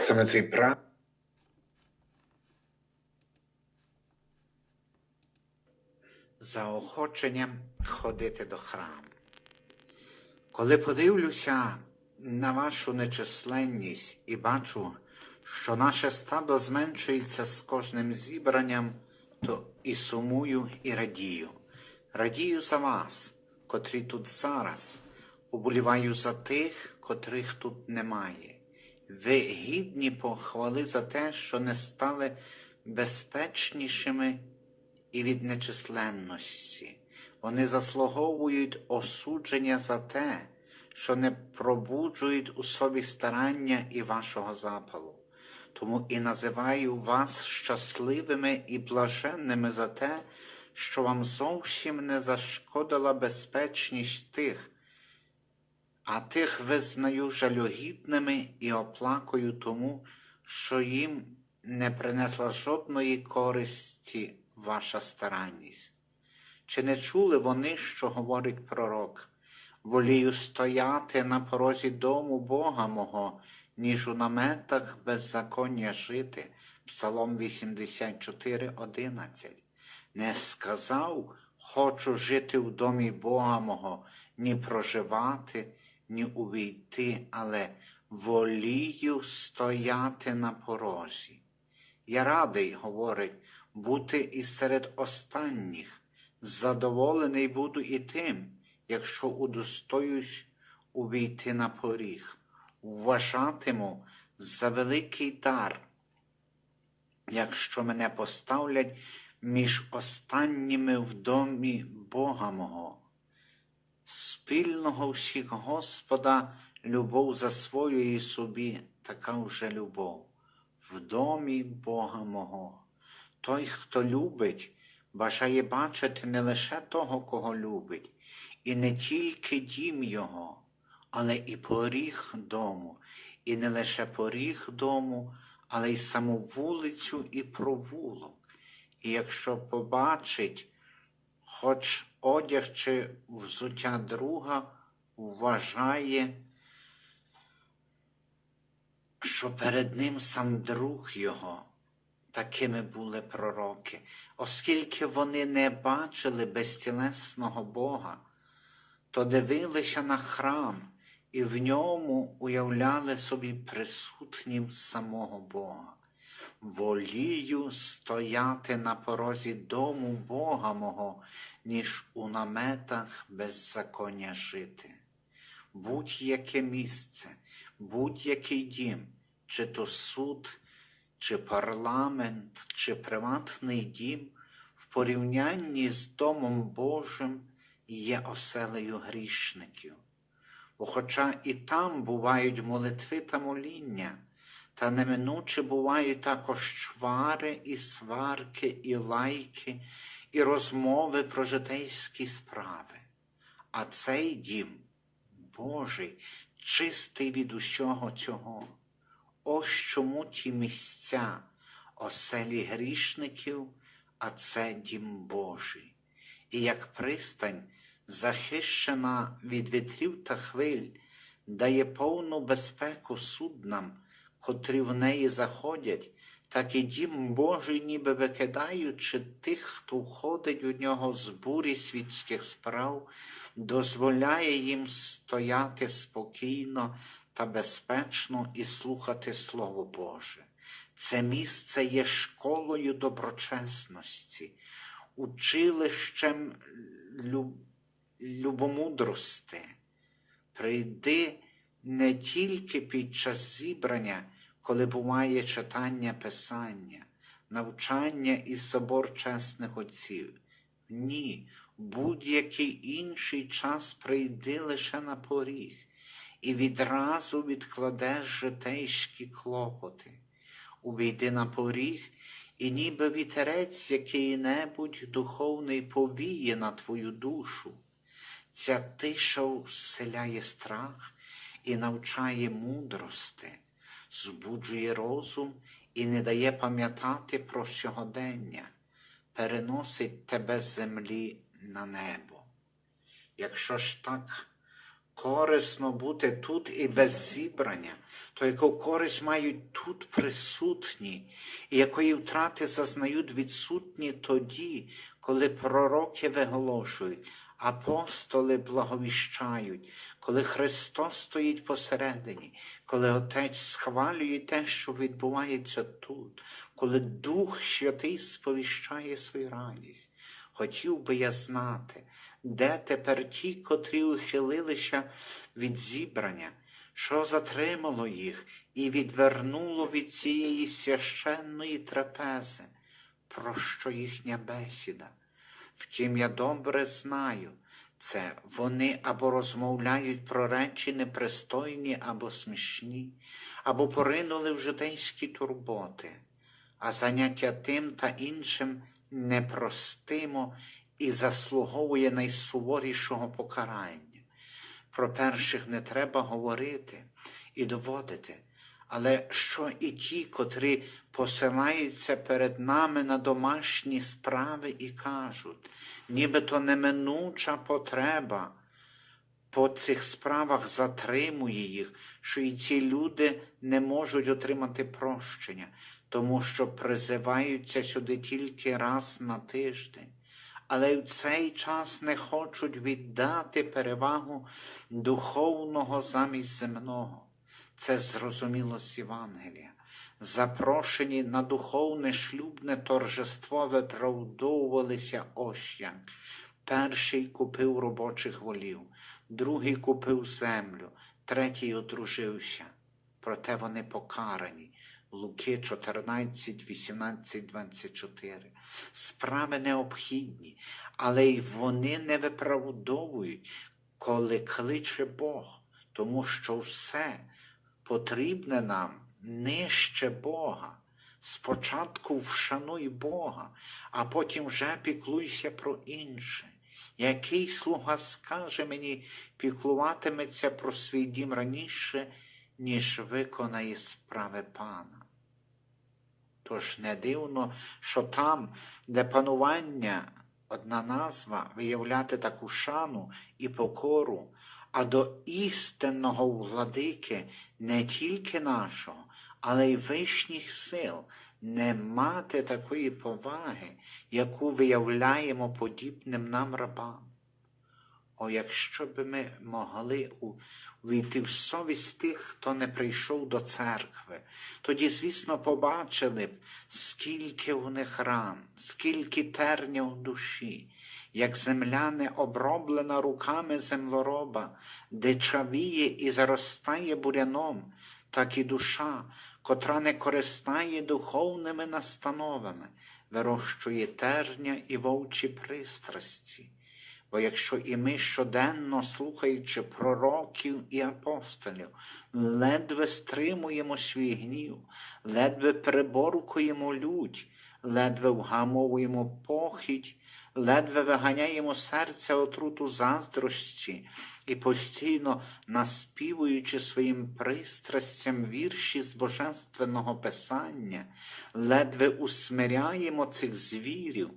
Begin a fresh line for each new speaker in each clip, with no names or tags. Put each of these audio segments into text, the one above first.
Саме цей прав
заохоченням ходити до храму. Коли подивлюся на вашу нечисленність і бачу, що наше стадо зменшується з кожним зібранням, то і сумую, і радію. Радію за вас, котрі тут зараз, уболіваю за тих, котрих тут немає. Ви гідні похвали за те, що не стали безпечнішими і від нечисленності. Вони заслуговують осудження за те, що не пробуджують у собі старання і вашого запалу. Тому і називаю вас щасливими і блаженними за те, що вам зовсім не зашкодила безпечність тих, а тих визнаю жалюгідними і оплакую тому, що їм не принесла жодної користі ваша старанність. Чи не чули вони, що говорить пророк? Волію стояти на порозі дому Бога мого, ніж у наметах беззаконня жити. Псалом 84, 11. Не сказав, хочу жити в домі Бога мого, ні проживати, ні увійти, але волію стояти на порозі. Я радий, говорить, бути і серед останніх, задоволений буду і тим, якщо удостоюсь увійти на поріг, вважатиму за великий дар, якщо мене поставлять між останніми в домі Бога мого. Спільного всіх Господа любов засвоює собі така вже любов в домі Бога мого. Той, хто любить, бажає бачити не лише того, кого любить, і не тільки дім його, але і поріг дому, і не лише поріг дому, але й саму вулицю і провулок. І якщо побачить, хоч одяг чи взуття друга, вважає, що перед ним сам друг його. Такими були пророки, оскільки вони не бачили безтілесного Бога, то дивилися на храм і в ньому уявляли собі присутнім самого Бога. Волію стояти на порозі дому Бога мого, ніж у наметах беззаконня жити. Будь-яке місце, будь-який дім, чи то суд, чи парламент, чи приватний дім в порівнянні з Домом Божим є оселею грішників. Бо хоча і там бувають молитви та моління, та неминуче бувають також чвари і сварки, і лайки, і розмови про житейські справи. А цей дім Божий, чистий від усього цього. Ось чому ті місця, оселі грішників, а це дім Божий. І як пристань, захищена від вітрів та хвиль, дає повну безпеку суднам, котрі в неї заходять, так і дім Божий, ніби викидаючи тих, хто входить у нього з бурі світських справ, дозволяє їм стояти спокійно та безпечно і слухати Слово Боже. Це місце є школою доброчесності, училищем люб... любомудрости. Прийди не тільки під час зібрання, коли буває читання Писання, навчання і собор чесних отців. Ні, будь-який інший час прийди лише на поріг і відразу відкладеш житейські клопоти. Увійди на поріг, і ніби вітерець який-небудь духовний повіє на твою душу. Ця тиша вселяє страх і навчає мудрости, збуджує розум і не дає пам'ятати про сьогодення, переносить тебе з землі на небо. Якщо ж так корисно бути тут і без зібрання, то яку користь мають тут присутні, і якої втрати зазнають відсутні тоді, коли пророки виголошують, апостоли благовіщають, коли Христос стоїть посередині, коли Отець схвалює те, що відбувається тут, коли Дух Святий сповіщає свою радість. Хотів би я знати, де тепер ті, котрі ухилилися від зібрання, що затримало їх і відвернуло від цієї священної трапези, про що їхня бесіда. Втім, я добре знаю це, вони або розмовляють про речі непристойні або смішні, або поринули в житейські турботи, а заняття тим та іншим непростимо і заслуговує найсуворішого покарання. Про перших не треба говорити і доводити, але що і ті, котрі посилаються перед нами на домашні справи і кажуть, нібито неминуча потреба по цих справах затримує їх, що і ці люди не можуть отримати прощення, тому що призиваються сюди тільки раз на тиждень. Але в цей час не хочуть віддати перевагу духовного замість земного. Це зрозуміло з Євангелія. Запрошені на духовне шлюбне торжество виправдовувалися ось як. Перший купив робочих волів, другий купив землю, третій одружився. Проте вони покарані. Луки 14, 18, 24. Справи необхідні, але й вони не виправдовують, коли кличе Бог, тому що все потрібне нам нижче Бога. Спочатку вшануй Бога, а потім вже піклуйся про інше. Який слуга скаже мені, піклуватиметься про свій дім раніше, ніж виконає справи пана. Тож не дивно, що там, де панування, одна назва, виявляти таку шану і покору, а до істинного владики не тільки нашого, але й вищих сил не мати такої поваги, яку виявляємо подібним нам рабам. О, якщо б ми могли увійти в совість тих, хто не прийшов до церкви, тоді, звісно, побачили б, скільки в них ран, скільки терня в душі, як земля не оброблена руками землероба, дичавіє і заростає буряном, так і душа, котра не користає духовними настановами, вирощує терня і вовчі пристрасті. Бо якщо і ми щоденно, слухаючи пророків і апостолів, ледве стримуємо свій гнів, ледве переборкуємо лють, ледве вгамовуємо похідь, ледве виганяємо серця отруту заздрощі і постійно наспівуючи своїм пристрастям вірші з божественного писання, ледве усмиряємо цих звірів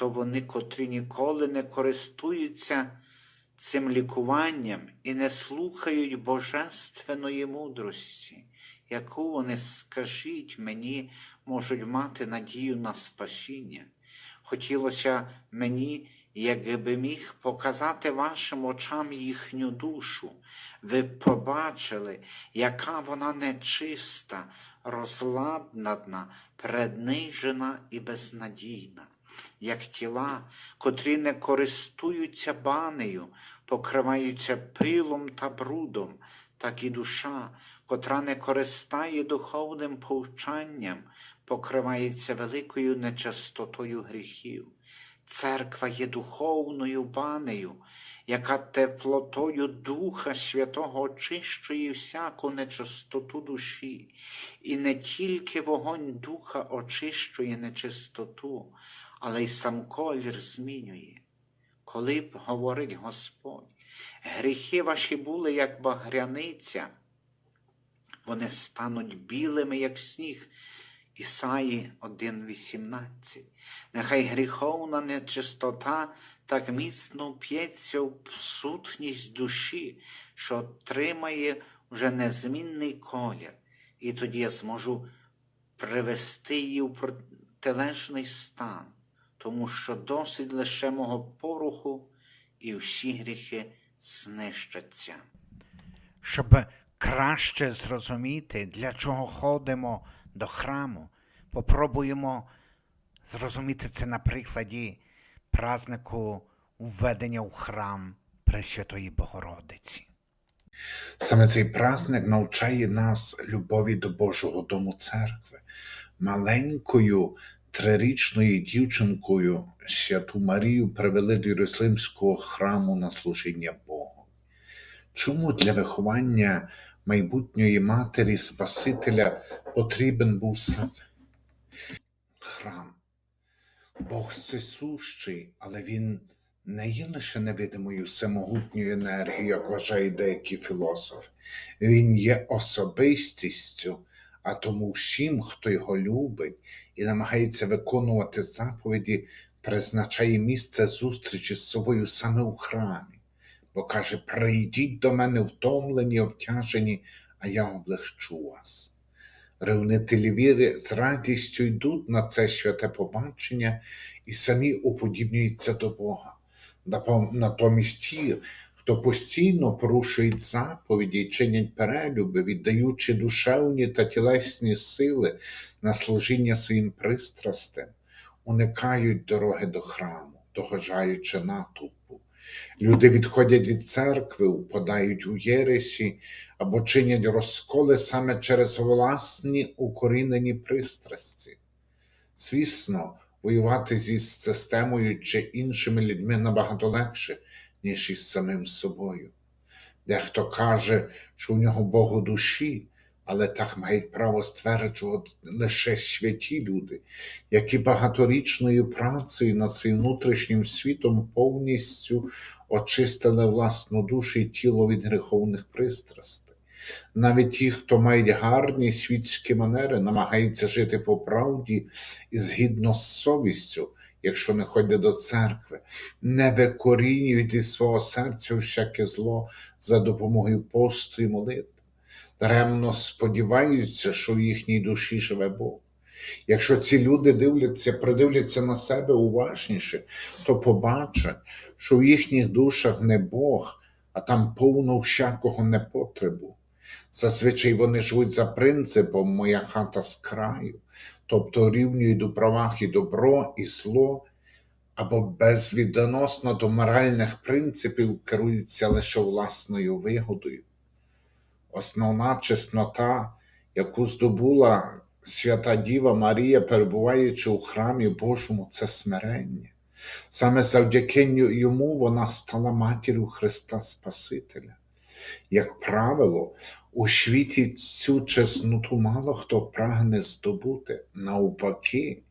то вони, котрі ніколи не користуються цим лікуванням і не слухають божественної мудрості, яку вони, скажіть мені, можуть мати надію на спасіння. Хотілося мені, якби міг показати вашим очам їхню душу. Ви побачили, яка вона нечиста, розладнана, преднижена і безнадійна як тіла, котрі не користуються банею, покриваються пилом та брудом, так і душа, котра не користає духовним повчанням, покривається великою нечистотою гріхів. Церква є духовною банею, яка теплотою Духа Святого очищує всяку нечистоту душі, і не тільки вогонь Духа очищує нечистоту, але й сам колір змінює. Коли б, говорить Господь, гріхи ваші були, як багряниця, вони стануть білими, як сніг, Ісаї 1.18. Нехай гріховна нечистота так міцно вп'ється в сутність душі, що отримає вже незмінний колір, і тоді я зможу привести її в протилежний стан, тому що досить лише мого поруху, і всі гріхи знищаться. Щоб краще зрозуміти, для чого ходимо до храму, попробуємо зрозуміти це на прикладі празнику введення у храм Пресвятої Богородиці.
Саме цей праздник навчає нас любові до Божого дому церкви. Маленькою трирічною дівчинкою святу Марію привели до Єрусалимського храму на служіння Богу. Чому для виховання майбутньої матері Спасителя потрібен був сам храм? Бог всесущий, але він не є лише невидимою всемогутньою енергією, як вважають деякі філософи. Він є особистістю, а тому всім, хто його любить і намагається виконувати заповіді, призначає місце зустрічі з собою саме у храмі, бо каже: прийдіть до мене втомлені, обтяжені, а я облегчу вас. Ревнителі віри з радістю йдуть на це святе побачення і самі уподібнюються до Бога. Натомість ті, хто постійно порушують заповіді і чинять перелюби, віддаючи душевні та тілесні сили на служіння своїм пристрастям, уникають дороги до храму, догоджаючи натовпу. Люди відходять від церкви, упадають у єресі або чинять розколи саме через власні укорінені пристрасті. Звісно, воювати зі системою чи іншими людьми набагато легше, ніж із самим собою. Дехто каже, що в нього Бог у душі, але так мають право стверджувати лише святі люди, які багаторічною працею над своїм внутрішнім світом повністю очистили власну душу і тіло від гріховних пристрастей. Навіть ті, хто мають гарні світські манери, намагаються жити по правді і згідно з совістю, якщо не ходять до церкви, не викорінюють із свого серця всяке зло за допомогою посту і молитви. Даремно сподіваються, що в їхній душі живе Бог. Якщо ці люди дивляться, придивляться на себе уважніше, то побачать, що в їхніх душах не Бог, а там повно всякого непотребу. Зазвичай вони живуть за принципом моя хата з краю, тобто рівнюють у правах і добро, і зло, або безвідносно до моральних принципів керуються лише власною вигодою. Основна чеснота, яку здобула свята Діва Марія, перебуваючи у храмі Божому, це смирення. Саме завдяки йому вона стала матір'ю Христа Спасителя. Як правило, у світі цю чесноту мало хто прагне здобути. Навпаки,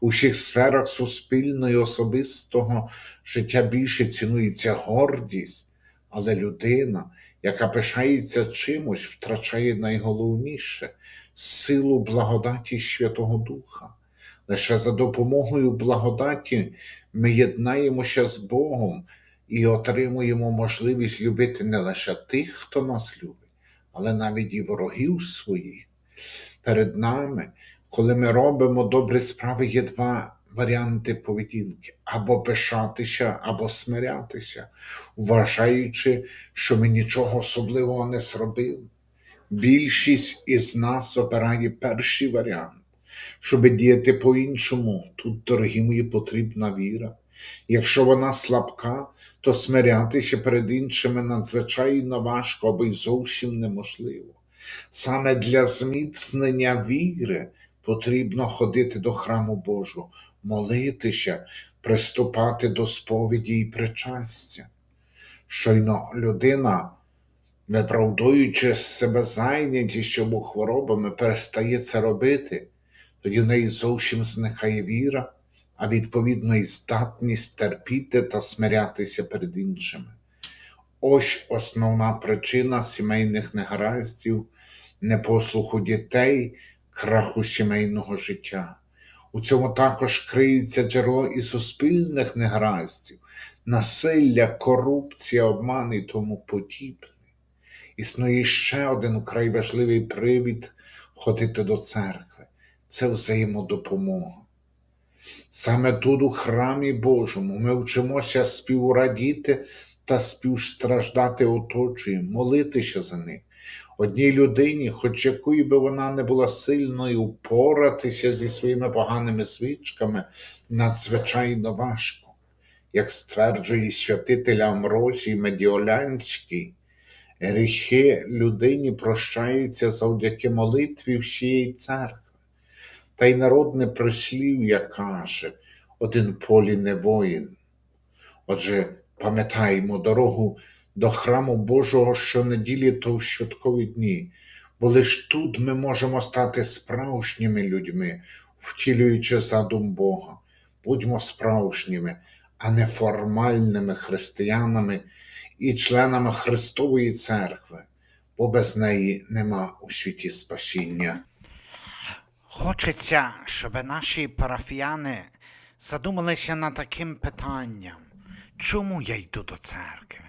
у всіх сферах суспільного особистого життя більше цінується гордість, але людина, яка пишається чимось, втрачає найголовніше силу благодаті Святого Духа. Лише за допомогою благодаті ми єднаємося з Богом і отримуємо можливість любити не лише тих, хто нас любить, але навіть і ворогів своїх. Перед нами, коли ми робимо добрі справи, є два варіанти поведінки: або пишатися, або смирятися, вважаючи, що ми нічого особливого не зробили. Більшість із нас обирає перший варіант. Щоб діяти по-іншому, тут, дорогі мої, потрібна віра. Якщо вона слабка, то смирятися перед іншими надзвичайно важко або й зовсім неможливо. Саме для зміцнення віри потрібно ходити до храму Божого, молитися, приступати до сповіді і причастя. Щойно людина, виправдуючи себе зайнятістю або хворобами, перестає це робити, тоді в неї зовсім зникає віра, а відповідно і здатність терпіти та смирятися перед іншими. Ось основна причина сімейних негараздів, непослуху дітей, краху сімейного життя. У цьому також криється джерело і суспільних негараздів, насилля, корупція, обман і тому подібне. Існує ще один вкрай важливий привід ходити до церкви це взаємодопомога. Саме тут, у храмі Божому, ми вчимося співрадіти та співстраждати оточуємо, молитися за них. Одній людині, хоч якою би вона не була сильною, впоратися зі своїми поганими звичками надзвичайно важко. Як стверджує святитель Амросій Медіолянський, гріхи людині прощаються завдяки молитві всієї церкви. Та й народне прислів'я каже один полі не воїн. Отже, пам'ятаємо дорогу до храму Божого щонеділі то в святкові дні, бо лиш тут ми можемо стати справжніми людьми, втілюючи задум Бога. Будьмо справжніми, а не формальними християнами і членами Христової церкви, бо без неї нема у світі спасіння.
Хочеться, щоб наші парафіяни задумалися над таким питанням, чому я йду до церкви,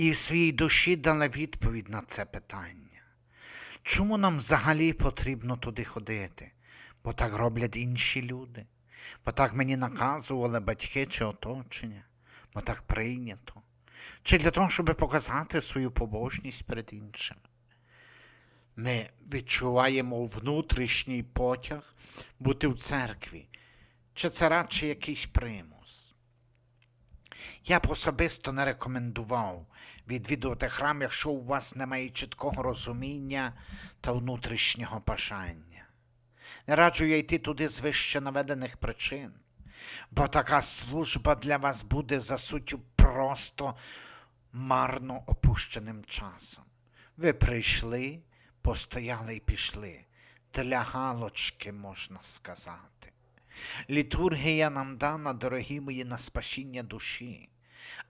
і в своїй душі дали відповідь на це питання. Чому нам взагалі потрібно туди ходити? Бо так роблять інші люди, бо так мені наказували батьки чи оточення, бо так прийнято, чи для того, щоб показати свою побожність перед іншими. Ми відчуваємо внутрішній потяг бути в церкві, чи це радше якийсь примус. Я б особисто не рекомендував відвідувати храм, якщо у вас немає чіткого розуміння та внутрішнього бажання. Не раджу я йти туди з вище наведених причин, бо така служба для вас буде за суттю просто марно опущеним часом. Ви прийшли, постояли і пішли. Для галочки можна сказати. Літургія нам дана, дорогі мої, на спасіння душі,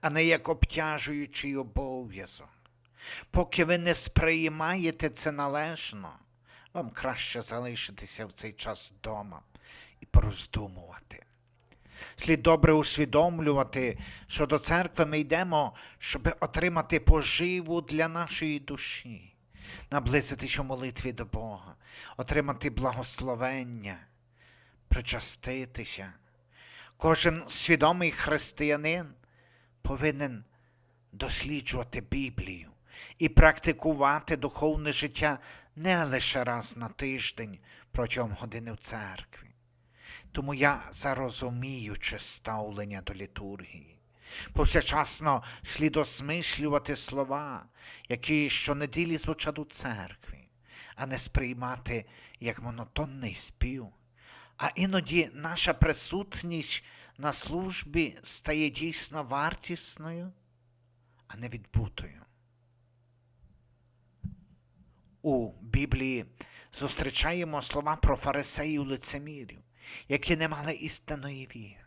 а не як обтяжуючий обов'язок. Поки ви не сприймаєте це належно, вам краще залишитися в цей час вдома і пороздумувати. Слід добре усвідомлювати, що до церкви ми йдемо, щоб отримати поживу для нашої душі, наблизитися у молитві до Бога, отримати благословення, причаститися. Кожен свідомий християнин повинен досліджувати Біблію і практикувати духовне життя не лише раз на тиждень протягом години в церкві. Тому я зарозуміюче ставлення до літургії. Повсячасно слід осмислювати слова, які щонеділі звучать у церкві, а не сприймати як монотонний спів. А іноді наша присутність на службі стає дійсно вартісною, а не відбутою. У Біблії зустрічаємо слова про фарисеїв лицемірів, які не мали істинної віри.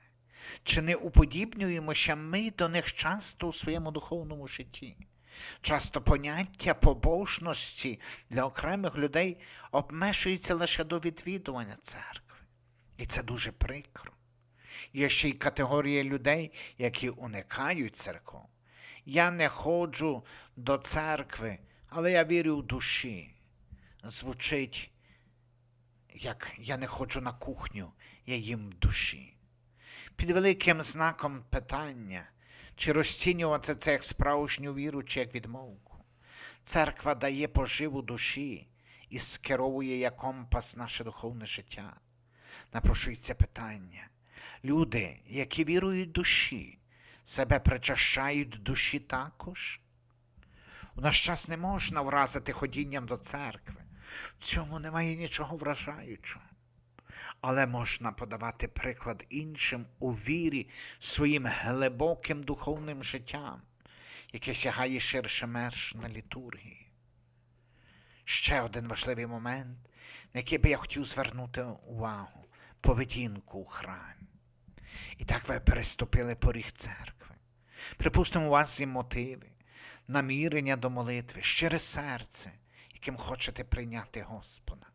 Чи не уподібнюємося ми до них часто у своєму духовному житті? Часто поняття побожності для окремих людей обмежується лише до відвідування церкви. І це дуже прикро. Є ще й категорія людей, які уникають церков. Я не ходжу до церкви, але я вірю в душі. Звучить, як я не ходжу на кухню, я їм в душі. Під великим знаком питання, чи розцінювати це як справжню віру, чи як відмовку. Церква дає поживу душі і скеровує як компас наше духовне життя. Напрошується питання. Люди, які вірують душі, себе причащають душі також? У наш час не можна вразити ходінням до церкви. В цьому немає нічого вражаючого. Але можна подавати приклад іншим у вірі своїм глибоким духовним життям, яке сягає ширше меж на літургії. Ще один важливий момент, на який би я хотів звернути увагу поведінку у храмі. І так ви переступили поріг церкви. Припустимо, у вас є мотиви, намірення до молитви, щире серце, яким хочете прийняти Господа.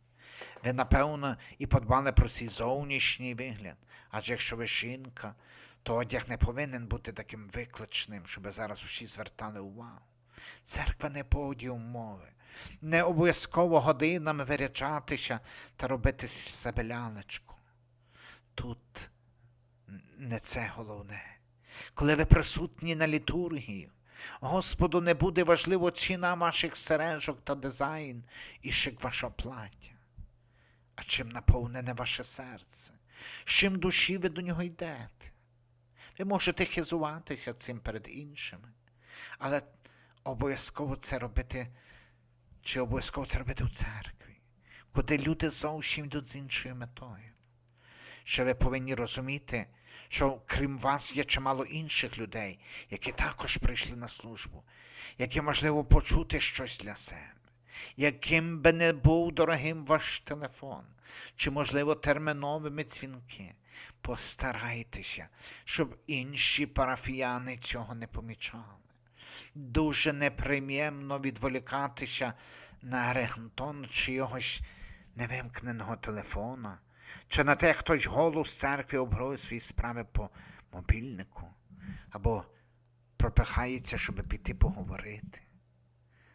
ви, напевно, і подбали про свій зовнішній вигляд. Адже якщо ви жінка, то одяг не повинен бути таким викличним, щоб зараз усі звертали увагу. Церква не подіум мови. Не обов'язково годинами вирячатися та робити себе лялечку. Тут не це головне. Коли ви присутні на літургії, Господу не буде важливо ціна ваших сережок та дизайн і шик вашого плаття. А чим наповнене ваше серце, з чим душі ви до нього йдете. Ви можете хизуватися цим перед іншими, але обов'язково це робити, чи обов'язково це робити у церкві, куди люди зовсім йдуть з іншою метою. Що ви повинні розуміти, що крім вас є чимало інших людей, які також прийшли на службу, які можливо почути щось для себе, яким би не був дорогим ваш телефон, чи, можливо, терміновими дзвінки. Постарайтеся, щоб інші парафіяни цього не помічали. Дуже неприємно відволікатися на регнтон чи чогось невимкненого телефона, чи на те, хтось голос церкви обгрує свої справи по мобільнику, або пропихається, щоб піти поговорити.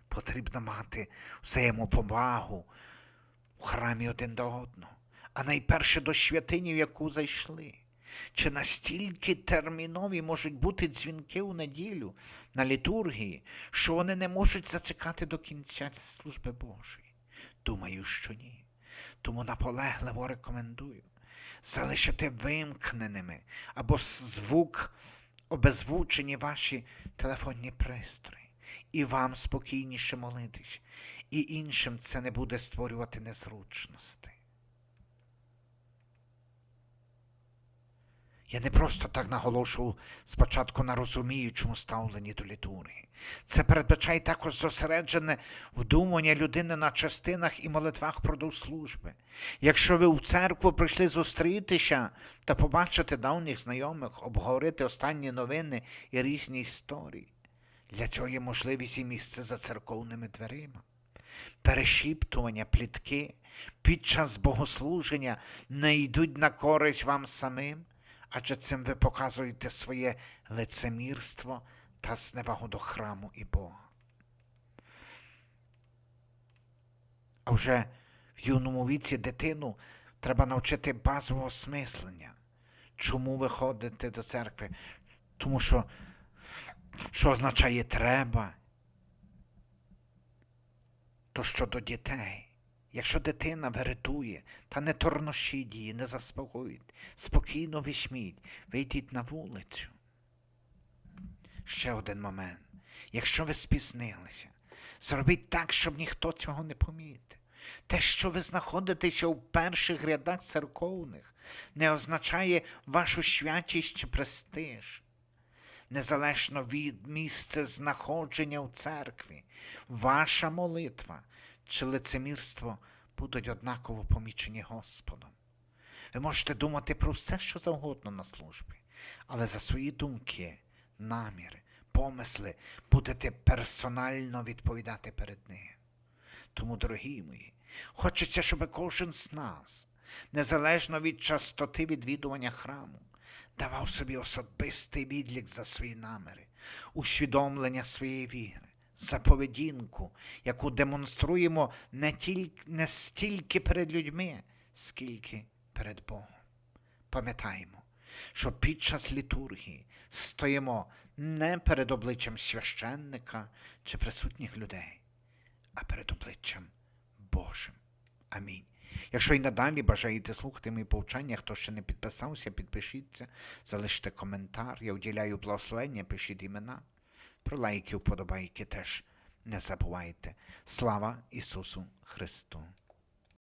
Потрібно мати взаємоповагу у храмі один до одного, а найперше до святині, в яку зайшли. Чи настільки термінові можуть бути дзвінки у неділю на літургії, що вони не можуть зачекати до кінця служби Божої? Думаю, що ні. Тому наполегливо рекомендую залишити вимкненими або звук обезвучені ваші телефонні пристрої, і вам спокійніше молитись, і іншим це не буде створювати незручності. Я не просто так наголошував спочатку на розуміючому ставленні до літургії. Це передбачає також зосереджене вдумання людини на частинах і молитвах продовж служби. Якщо ви в церкву прийшли зустрітися та побачити давніх знайомих, обговорити останні новини і різні історії, для цього є можливість і місце за церковними дверима. Перешіптування, плітки під час богослуження не йдуть на користь вам самим, адже цим ви показуєте своє лицемірство та зневагу до храму і Бога. А вже в юному віці дитину треба навчити базового смислення. Чому ви ходите до церкви? Тому що що означає треба, то щодо дітей. Якщо дитина веретує та не торнощіть її, не заспокоїть, спокійно вишміть, вийдіть на вулицю. Ще один момент. Якщо ви спізнилися, зробіть так, щоб ніхто цього не помітив. Те, що ви знаходитеся у перших рядах церковних, не означає вашу святість чи престиж. Незалежно від місця знаходження у церкві, ваша молитва чи лицемірство будуть однаково помічені Господом. Ви можете думати про все, що завгодно на службі, але за свої думки, наміри, помисли будете персонально відповідати перед ним. Тому, дорогі мої, хочеться, щоб кожен з нас, незалежно від частоти відвідування храму, давав собі особистий відлік за свої наміри, усвідомлення своєї віри, за поведінку, яку демонструємо не, тільки, не стільки перед людьми, скільки перед Богом. Пам'ятаємо, що під час літургії стоїмо не перед обличчям священника чи присутніх людей, а перед обличчям Божим. Амінь. Якщо і надалі бажаєте слухати мої повчання, хто ще не підписався, підпишіться, залиште коментар. Я уділяю благословення, пишіть імена. Про лайки, вподобайки теж не забувайте. Слава Ісусу Христу!